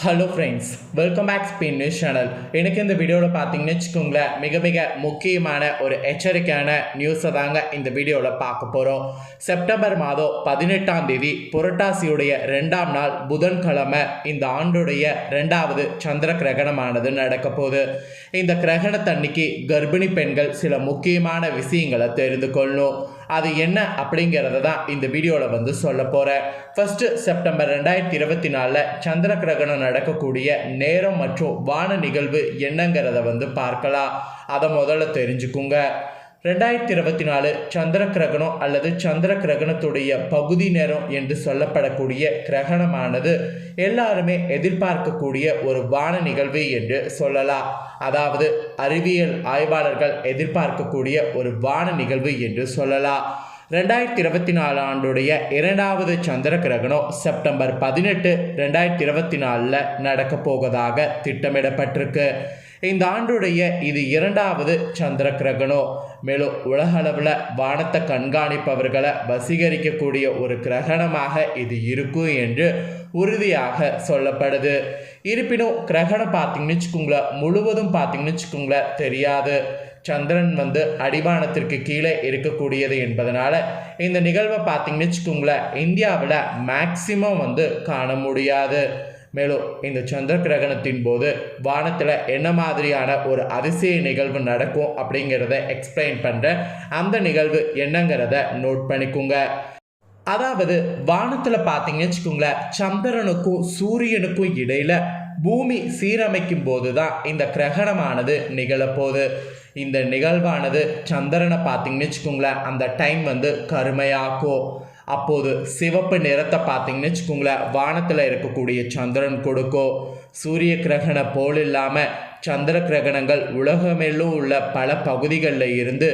Hello friends welcome back Spin news channel எனக்கு இந்த வீடியோவில் பார்த்தீங்கன்னு வச்சுக்கோங்களேன் மிக மிக முக்கியமான ஒரு எச்சரிக்கையான நியூஸை தாங்க இந்த வீடியோவில் பார்க்க போகிறோம் செப்டம்பர் மாதம் பதினெட்டாம் தேதி புரட்டாசியுடைய ரெண்டாம் நாள் புதன்கிழமை இந்த ஆண்டுடைய ரெண்டாவது சந்திர கிரகணமானது நடக்க போகுது. இந்த கிரகணத்தன்னைக்கு கர்ப்பிணி பெண்கள் சில முக்கியமான விஷயங்களை தெரிந்து கொள்ளணும். அது என்ன அப்படிங்கிறத தான் இந்த வீடியோவில் வந்து சொல்ல போகிறேன் ஃபஸ்ட்டு செப்டம்பர் ரெண்டாயிரத்தி இருபத்தி நாலில் சந்திர கிரகணம் நடக்கக்கூடிய நேரம் மற்றும் வான நிகழ்வு என்னங்கிறத வந்து பார்க்கலாம். அதை முதல்ல தெரிஞ்சுக்குங்க. ரெண்டாயிரத்தி இருபத்தி நாலு சந்திர கிரகணம் அல்லது சந்திர கிரகணத்துடைய பகுதி நேரம் என்று சொல்லப்படக்கூடிய கிரகணமானது எல்லாருமே எதிர்பார்க்கக்கூடிய ஒரு வான நிகழ்வு என்று சொல்லலாம். அதாவது அறிவியல் ஆய்வாளர்கள் எதிர்பார்க்கக்கூடிய ஒரு வான நிகழ்வு என்று சொல்லலாம். ரெண்டாயிரத்தி இருபத்தி நாலு ஆண்டுடைய இரண்டாவது சந்திர கிரகணம் செப்டம்பர் பதினெட்டு ரெண்டாயிரத்தி இருபத்தி நாலில் நடக்க போவதாக திட்டமிடப்பட்டிருக்கு. இந்த ஆண்டுடைய இது இரண்டாவது சந்திர கிரகணம். மேலும் உலகளவில் வானத்தை கண்காணிப்பவர்களை வசீகரிக்கக்கூடிய ஒரு கிரகணமாக இது இருக்கும் என்று உறுதியாக சொல்லப்படுது. இருப்பினும் கிரகணம் பார்த்தீங்கன்னு வச்சுக்கோங்களேன் முழுவதும் பார்த்தீங்கன்னு வச்சுக்கோங்களேன் தெரியாது. சந்திரன் வந்து அடிவானத்திற்கு கீழே இருக்கக்கூடியது என்பதனால இந்த நிகழ்வை பார்த்தீங்கன்னு வச்சுக்கோங்களேன் இந்தியாவில் மேக்சிமம் வந்து காண முடியாது. மேலும் இந்த சந்திர கிரகணத்தின் போது வானத்தில் என்ன மாதிரியான ஒரு அதிசய நிகழ்வு நடக்கும் அப்படிங்கிறத எக்ஸ்பிளைன் பண்ணுற அந்த நிகழ்வு என்னங்கிறத நோட் பண்ணிக்கோங்க. அதாவது வானத்தில் பார்த்தீங்கன்னு வச்சுக்கோங்களேன் சந்திரனுக்கும் சூரியனுக்கும் இடையில் பூமி சீரமைக்கும் போது தான் இந்த கிரகணமானது நிகழப்போகுது. இந்த நிகழ்வானது சந்திரனை பார்த்தீங்கன்னு வச்சுக்கோங்களேன் அந்த டைம் வந்து கருமையாக்கும். அப்போது சிவப்பு நிறத்தை பார்த்தீங்கன்னு வச்சுக்கோங்களேன் வானத்தில் இருக்கக்கூடிய சந்திரன் கொடுக்கும் சூரிய கிரகணம் போல் இல்லாமல் சந்திர கிரகணங்கள் உலகமெல்லும் உள்ள பல பகுதிகளில் இருந்து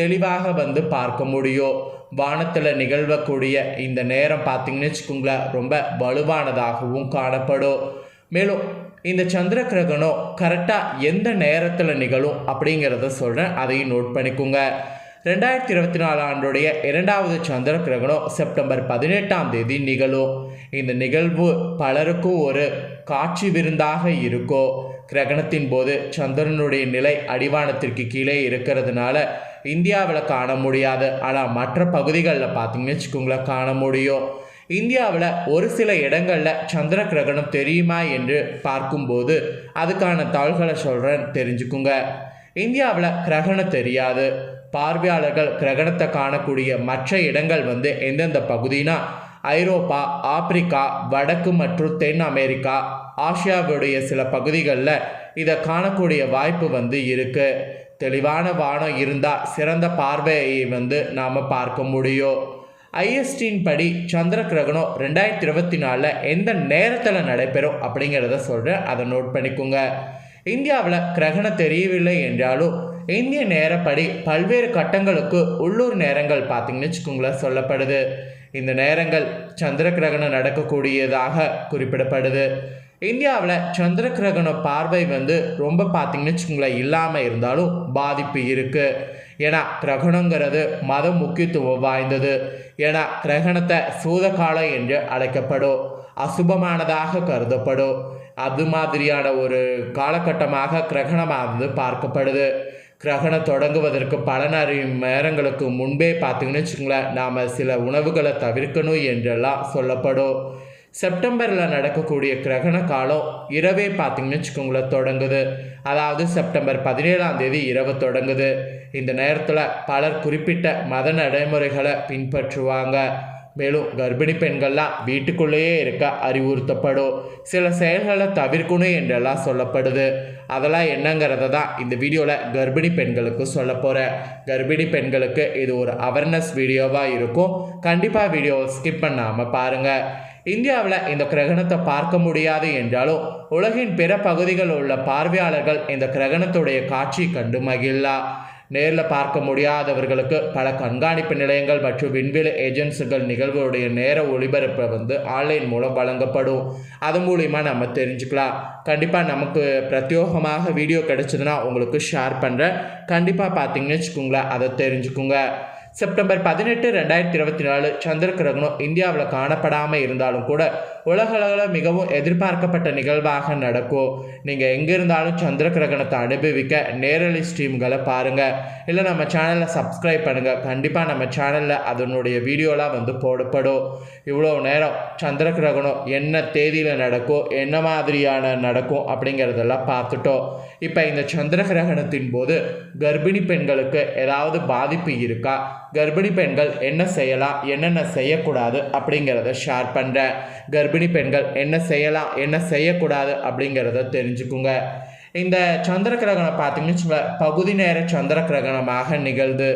தெளிவாக வந்து பார்க்க முடியும். வானத்தில் நிகழ்வக்கூடிய இந்த நேரம் பார்த்தீங்கன்னு வச்சுக்கோங்களேன் ரொம்ப வலுவானதாகவும் காணப்படும். மேலும் இந்த சந்திர கிரகணம் கரெக்டாக எந்த நேரத்தில் நிகழும் அப்படிங்கிறத சொல்கிறேன் அதையும் நோட் பண்ணிக்கோங்க. ரெண்டாயிரத்தி இருபத்தி நாலு ஆண்டுடைய இரண்டாவது சந்திர கிரகணம் செப்டம்பர் பதினெட்டாம் தேதி நிகழும். இந்த நிகழ்வு பலருக்கும் ஒரு காட்சி விருந்தாக இருக்கும் கிரகணத்தின் போது சந்திரனுடைய நிலை அடிவானத்திற்கு கீழே இருக்கிறதுனால இந்தியாவில் காண முடியாது ஆனால் மற்ற பகுதிகளில் பார்த்தீங்கன்னு வச்சுக்கோங்களேன் காண முடியும். இந்தியாவில் ஒரு சில இடங்களில் சந்திர கிரகணம் தெரியுமா என்று பார்க்கும்போது அதுக்கான தகவல்களை சொல்கிறேன் தெரிஞ்சுக்குங்க. இந்தியாவில் கிரகணம் தெரியாது. பார்வையாளர்கள் கிரகணத்தை காணக்கூடிய மற்ற இடங்கள் வந்து எந்தெந்த பகுதினா ஐரோப்பா ஆப்பிரிக்கா வடக்கு மற்றும் தென் அமெரிக்கா ஆசியாவுடைய சில பகுதிகளில் இதை காணக்கூடிய வாய்ப்பு வந்து இருக்குது தெளிவான வானம் இருந்தால் சிறந்த பார்வையை வந்து நாம் பார்க்க முடியும். ஐஎஸ்டின் படி சந்திர கிரகணம் ரெண்டாயிரத்தி இருபத்தி நாலில் எந்த நேரத்தில் நடைபெறும் அப்படிங்கிறத சொல்கிறேன் அதை நோட் பண்ணிக்கோங்க. இந்தியாவில் கிரகணம் தெரியவில்லை என்றாலும் இந்திய நேரப்படி பல்வேறு கட்டங்களுக்கு உள்ளூர் நேரங்கள் பார்த்தீங்கன்னு வச்சுக்கோங்களேன் சொல்லப்படுது. இந்த நேரங்கள் சந்திர கிரகணம் நடக்கக்கூடியதாக குறிப்பிடப்படுது. இந்தியாவில் சந்திர கிரகண பார்வை வந்து ரொம்ப பார்த்தீங்கன்னு வச்சுக்கோங்களேன் இல்லாமல் இருந்தாலும் பாதிப்பு இருக்குது ஏன்னா கிரகணங்கிறது மத முக்கியத்துவம் வாய்ந்தது. ஏன்னா கிரகணத்தை சூதகாலம் என்று அழைக்கப்படும் அசுபமானதாக கருதப்படும். அது மாதிரியான ஒரு காலகட்டமாக கிரகணமானது பார்க்கப்படுது. கிரகணம் தொடங்குவதற்கு பல நேரங்களுக்கு முன்பே பார்த்தீங்கன்னு வச்சுக்கோங்களேன் நாம் சில உணவுகளை தவிர்க்கணும் என்றெல்லாம் சொல்லப்படும். செப்டம்பரில் நடக்கக்கூடிய கிரகண காலம் இரவே பார்த்திங்கன்னு வச்சுக்கோங்களேன் தொடங்குது. அதாவது செப்டம்பர் பதினேழாம் தேதி இரவு தொடங்குது. இந்த நேரத்தில் பலர் குறிப்பிட்ட மத நடைமுறைகளை பின்பற்றுவாங்க. மேலும் கர்ப்பிணி பெண்கள்லாம் வீட்டுக்குள்ளேயே இருக்க அறிவுறுத்தப்படும். சில செயல்களை தவிர்க்கணும் என்றெல்லாம் சொல்லப்படுது. அதெல்லாம் என்னங்கிறத தான் இந்த வீடியோவில் கர்ப்பிணி பெண்களுக்கு சொல்ல போகிறேன் கர்ப்பிணி பெண்களுக்கு இது ஒரு அவேர்னஸ் வீடியோவாக இருக்கும். கண்டிப்பாக வீடியோவை ஸ்கிப் பண்ணாமல் பாருங்கள் இந்தியாவில் இந்த கிரகணத்தை பார்க்க முடியாது என்றாலும் உலகின் பிற பகுதிகளில் உள்ள பார்வையாளர்கள் இந்த கிரகணத்துடைய காட்சி கண்டு மகிழா நேரில் பார்க்க முடியாதவர்களுக்கு பல கண்காணிப்பு நிலையங்கள் மற்றும் விண்வெளி ஏஜென்சிகள் நிகழ்வுடைய நேர ஒளிபரப்பை வந்து ஆன்லைன் மூலம் வழங்கப்படும். அது மூலிமா நம்ம தெரிஞ்சுக்கலாம். கண்டிப்பாக நமக்கு பிரத்யோகமாக வீடியோ கிடைச்சதுன்னா உங்களுக்கு ஷேர் பண்ணுறேன் கண்டிப்பாக பார்த்தீங்கன்னு வச்சுக்கோங்களேன் அதை தெரிஞ்சுக்கோங்க. செப்டம்பர் பதினெட்டு ரெண்டாயிரத்தி இருபத்தி நாலு சந்திர கிரகணம் இந்தியாவில் காணப்படாமல் இருந்தாலும் கூட உலகளவில் மிகவும் எதிர்பார்க்கப்பட்ட நிகழ்வாக நடக்கும். நீங்கள் எங்கே இருந்தாலும் சந்திர கிரகணத்தை அனுபவிக்க நேரலை ஸ்ட்ரீம்களை பாருங்கள் இல்லை நம்ம சேனலை சப்ஸ்கிரைப் பண்ணுங்கள் கண்டிப்பாக நம்ம சேனலில் அதனுடைய வீடியோலாம் வந்து போடப்படும். இவ்வளோ நேரம் சந்திர கிரகணம் என்ன தேதியில் நடக்கும் என்ன மாதிரியான நடக்கும் அப்படிங்கிறதெல்லாம் பார்த்துட்டோம். இப்போ இந்த சந்திர கிரகணத்தின் போது கர்ப்பிணி பெண்களுக்கு ஏதாவது பாதிப்பு இருக்கா? கர்ப்பிணி பெண்கள் என்ன செய்யலாம் என்னென்ன செய்யக்கூடாது அப்படிங்கிறத ஷேர் பண்ணுறேன் கர்ப்பிணி பெண்கள் என்ன செய்யலாம் என்ன செய்யக்கூடாது அப்படிங்கிறத தெரிஞ்சுக்குங்க. இந்த சந்திர கிரகணம் பார்த்தீங்கன்னு வச்சுக்கோங்க, பகுதி நேர சந்திர கிரகணமாக நிகழ்ந்து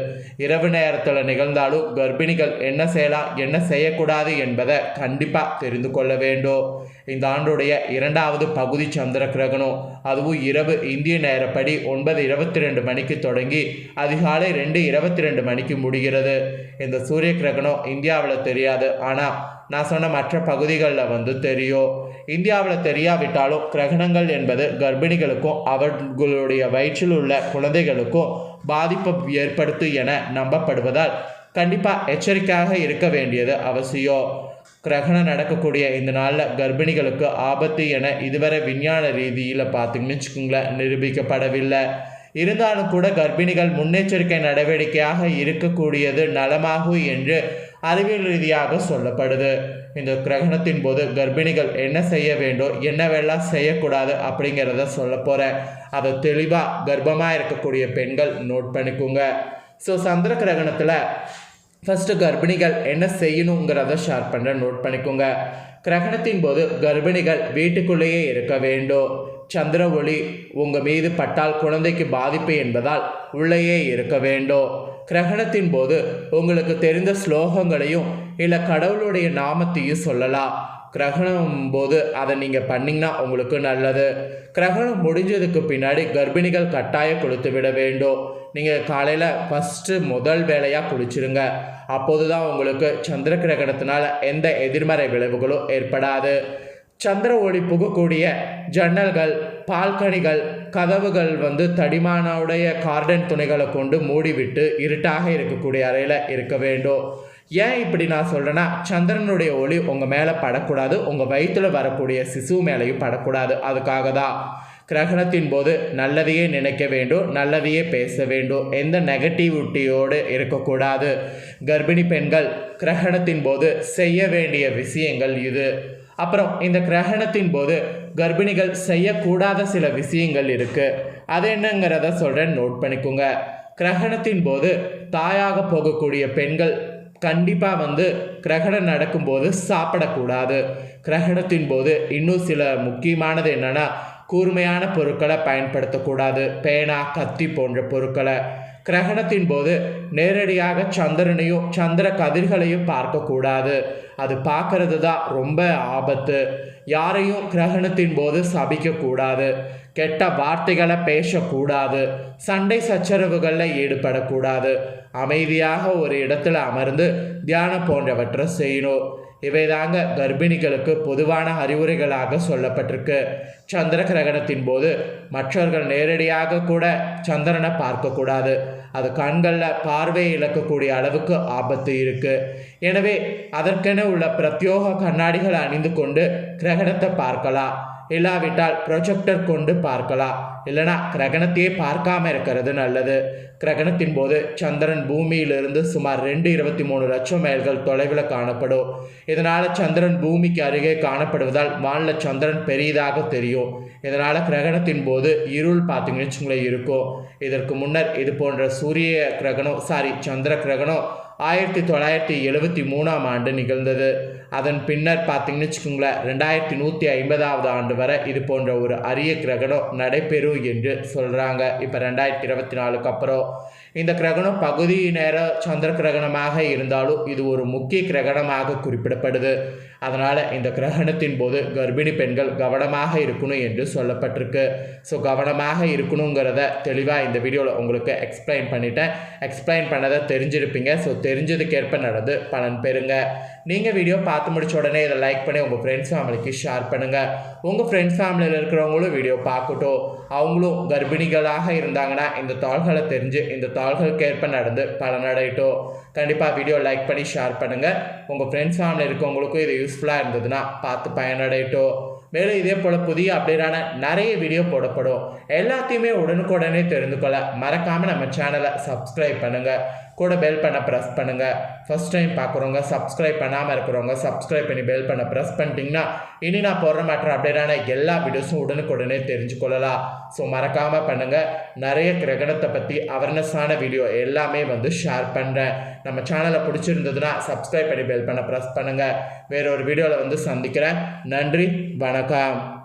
இரவு நேரத்தில் நிகழ்ந்தாலும் கர்ப்பிணிகள் என்ன செய்யலாம் என்ன செய்யக்கூடாது என்பதை கண்டிப்பாக தெரிந்து கொள்ள வேண்டும். இந்த ஆண்டுடைய இரண்டாவது பகுதி சந்திர கிரகணம். அதுவும் இரவு இந்திய நேரப்படி ஒன்பது இருபத்தி ரெண்டு மணிக்கு தொடங்கி அதிகாலை ரெண்டு இருபத்தி ரெண்டு மணிக்கு முடிகிறது. இந்த சூரிய கிரகணம் இந்தியாவில் தெரியாது. ஆனால் நான் சொன்ன மற்ற பகுதிகளில் வந்து தெரியும். இந்தியாவில் தெரியாவிட்டாலும் கிரகணங்கள் என்பது கர்ப்பிணிகளுக்கும் அவர்களுடைய வயிற்றில் உள்ள குழந்தைகளுக்கும் பாதிப்பு ஏற்படுத்தும் என நம்பப்படுவதால் கண்டிப்பாக எச்சரிக்கையாக இருக்க வேண்டியது அவசியம். கிரகணம் நடக்கக்கூடிய இந்த நாளில் கர்ப்பிணிகளுக்கு ஆபத்து என இதுவரை விஞ்ஞான ரீதியில் பார்த்தீங்கன்னு வச்சுக்கோங்களேன் நிரூபிக்கப்படவில்லை. இருந்தாலும் கூட கர்ப்பிணிகள் முன்னெச்சரிக்கை நடவடிக்கையாக இருக்கக்கூடியது நலமாகும் என்று அறிவியல் ரீதியாக சொல்லப்படுது. இந்த கிரகணத்தின் போது கர்ப்பிணிகள் என்ன செய்ய வேண்டும் என்னவெல்லாம் செய்யக்கூடாது அப்படிங்கிறத சொல்ல போகிறேன் அதை தெளிவாக கர்ப்பமாக இருக்கக்கூடிய பெண்கள் நோட் பண்ணிக்கோங்க. ஸோ சந்திர கிரகணத்தில் ஃபஸ்ட்டு கர்ப்பிணிகள் என்ன செய்யணுங்கிறத ஷேர் பண்ண நோட் பண்ணிக்கோங்க. கிரகணத்தின் போது கர்ப்பிணிகள் வீட்டுக்குள்ளேயே இருக்க வேண்டும். சந்திர ஒளி உங்கள் மீது பட்டால் குழந்தைக்கு பாதிப்பு என்பதால் உள்ளேயே இருக்க வேண்டும். கிரகணத்தின் போது உங்களுக்கு தெரிந்த ஸ்லோகங்களையும் இல்லை கடவுளுடைய நாமத்தையும் சொல்லலாம். கிரகணம் போது அதை நீங்கள் பண்ணிங்கன்னா உங்களுக்கு நல்லது. கிரகணம் முடிஞ்சதுக்கு பின்னாடி கர்ப்பிணிகள் கட்டாயம் கொடுத்து விட வேண்டும். நீங்கள் காலையில் ஃபஸ்ட்டு முதல் வேலையாக குளிச்சிருங்க. அப்போது தான் உங்களுக்கு சந்திர கிரகணத்தினால் எந்த எதிர்மறை விளைவுகளும் ஏற்படாது. சந்திர ஒளி புகக்கூடிய ஜன்னல்கள் பால்கனிகள் கதவுகள் வந்து தடிமானவுடைய கார்டன் துணைகளை கொண்டு மூடிவிட்டு இருட்டாக இருக்கக்கூடிய அறையில் இருக்க வேண்டும். ஏன் இப்படி நான் சொல்கிறேன்னா சந்திரனுடைய ஒளி உங்கள் மேலே படக்கூடாது உங்கள் வயிற்றில் வரக்கூடிய சிசு மேலேயும் படக்கூடாது. அதுக்காக தான் கிரகணத்தின் போது நல்லதையே நினைக்க வேண்டும் நல்லதையே பேச வேண்டும். எந்த நெகட்டிவிட்டியோடு இருக்கக்கூடாது. கர்ப்பிணி பெண்கள் கிரகணத்தின் போது செய்ய வேண்டிய விஷயங்கள் இது. அப்புறம் இந்த கிரகணத்தின் போது கர்ப்பிணிகள் செய்யக்கூடாத சில விஷயங்கள் இருக்குது அது என்னங்கிறத சொல்கிறேன் நோட் பண்ணிக்கோங்க. கிரகணத்தின் போது தாயாக போகக்கூடிய பெண்கள் கண்டிப்பாக வந்து கிரகணம் நடக்கும்போது சாப்பிடக்கூடாது. கிரகணத்தின் போது இன்னும் சில முக்கியமானது என்னென்னா கூர்மையான பொருட்களை பயன்படுத்தக்கூடாது. பேனா கத்தி போன்ற பொருட்களை. கிரகணத்தின் போது நேரடியாக சந்திரனையும் சந்திர கதிர்களையும் பார்க்கக்கூடாது. அது பார்க்கறது தான் ரொம்ப ஆபத்து. யாரையும் கிரகணத்தின் போது சபிக்கக்கூடாது. கெட்ட வார்த்தைகளை பேசக்கூடாது. சண்டை சச்சரவுகளில் ஈடுபடக்கூடாது. அமைதியாக ஒரு இடத்துல அமர்ந்து தியானம் போன்றவற்றை செய்யணும். இவைதாங்க கர்ப்பிணிகளுக்கு பொதுவான அறிவுரைகளாக சொல்லப்பட்டிருக்கு. சந்திர கிரகணத்தின் போது மற்றவர்கள் நேரடியாக கூட சந்திரனை பார்க்கக்கூடாது. அது கண்களில் பார்வையை இழக்கக்கூடிய அளவுக்கு ஆபத்து இருக்கு. எனவே அதற்கென உள்ள பிரத்யோக கண்ணாடிகள் அணிந்து கொண்டு கிரகணத்தை பார்க்கலாம். இல்லாவிட்டால் ப்ரொஜெக்டர் கொண்டு பார்க்கலாம். இல்லைனா கிரகணத்தையே பார்க்காம இருக்கிறது நல்லது. கிரகணத்தின் போது சந்திரன் பூமியிலிருந்து சுமார் ரெண்டு இருபத்தி மூணு லட்சம் மைல்கள் தொலைவில் காணப்படும். இதனால் சந்திரன் பூமிக்கு அருகே காணப்படுவதால் வானில் சந்திரன் பெரியதாக தெரியும். இதனால் கிரகணத்தின் போது இருள் பார்த்தீங்கன்னு வச்சுங்களேன் இருக்கும். இதற்கு முன்னர் இது போன்ற சூரிய கிரகணம் சாரி சந்திர கிரகணம் ஆயிரத்தி தொள்ளாயிரத்தி எழுபத்தி மூணாம் ஆண்டு நிகழ்ந்தது. அதன் பின்னர் பார்த்தீங்கன்னு வச்சுக்கோங்களேன் ரெண்டாயிரத்தி நூற்றி ஐம்பதாவது ஆண்டு வரை இது போன்ற ஒரு அரிய கிரகணம் நடைபெறும் என்று சொல்கிறாங்க இப்போ ரெண்டாயிரத்தி இருபத்தி நாலுக்கு அப்புறம். இந்த கிரகணம் பகுதி நேர சந்திர கிரகணமாக இருந்தாலும் இது ஒரு முக்கிய கிரகணமாக குறிப்பிடப்படுது. அதனால் இந்த கிரகணத்தின் போது கர்ப்பிணி பெண்கள் கவனமாக இருக்கணும் என்று சொல்லப்பட்டிருக்கு. ஸோ கவனமாக இருக்கணுங்கிறத தெளிவாக இந்த வீடியோவில் உங்களுக்கு எக்ஸ்பிளைன் பண்ணிட்டேன். எக்ஸ்பிளைன் பண்ணதை தெரிஞ்சிருப்பீங்க. ஸோ தெரிஞ்சதுக்கேற்ப நடந்து பலன் பெறுங்க. நீங்கள் வீடியோ பார்த்து முடிச்ச உடனே இதை லைக் பண்ணி உங்கள் ஃப்ரெண்ட்ஸ் ஃபேமிலிக்கு ஷேர் பண்ணுங்கள் உங்கள் ஃப்ரெண்ட்ஸ் ஃபேமிலியில் இருக்கிறவங்களும் வீடியோ பார்க்கட்டும். அவங்களும் கர்ப்பிணிகளாக இருந்தாங்கன்னா இந்த தாள்களை தெரிஞ்சு இந்த தாள்களுக்கு ஏற்ப நடந்து பலனடையட்டும். கண்டிப்பாக வீடியோ லைக் பண்ணி ஷேர் பண்ணுங்கள் உங்கள் ஃப்ரெண்ட்ஸ் ஃபேமிலி இருக்கவங்களுக்கும் இது யூஸ்ஃபுல்லாக இருந்ததுன்னா பார்த்து பயனடையட்டும். மேலும் இதே போல் புதிய அப்டேட்டான நிறைய வீடியோ போடப்படும். எல்லாத்தையுமே உடனுக்குடனே தெரிந்து கொள்ள மறக்காமல் நம்ம சேனலை சப்ஸ்கிரைப் பண்ணுங்கள் கூட பெல் பண்ண ப்ரெஸ் பண்ணுங்கள் ஃபஸ்ட் டைம் பார்க்குறவங்க சப்ஸ்கிரைப் பண்ணாமல் இருக்கிறவங்க சப்ஸ்கிரைப் பண்ணி பெல் பண்ண ப்ரெஸ் பண்ணிட்டீங்கன்னா இனி நான் போடுற மற்ற அப்டேட்டான எல்லா வீடியோஸும் உடனுக்குடனே தெரிஞ்சு கொள்ளலாம் ஸோ மறக்காமல் பண்ணுங்கள் நிறைய கிரகணத்தை பற்றி அவேர்னஸான வீடியோ எல்லாமே வந்து ஷேர் பண்ணுறேன் நம்ம சேனலை பிடிச்சிருந்ததுன்னா சப்ஸ்கிரைப் பண்ணி பெல் பண்ண ப்ரெஸ் பண்ணுங்கள் வேற ஒரு வீடியோவில் வந்து சந்திக்கிறேன். நன்றி வணக்கம்.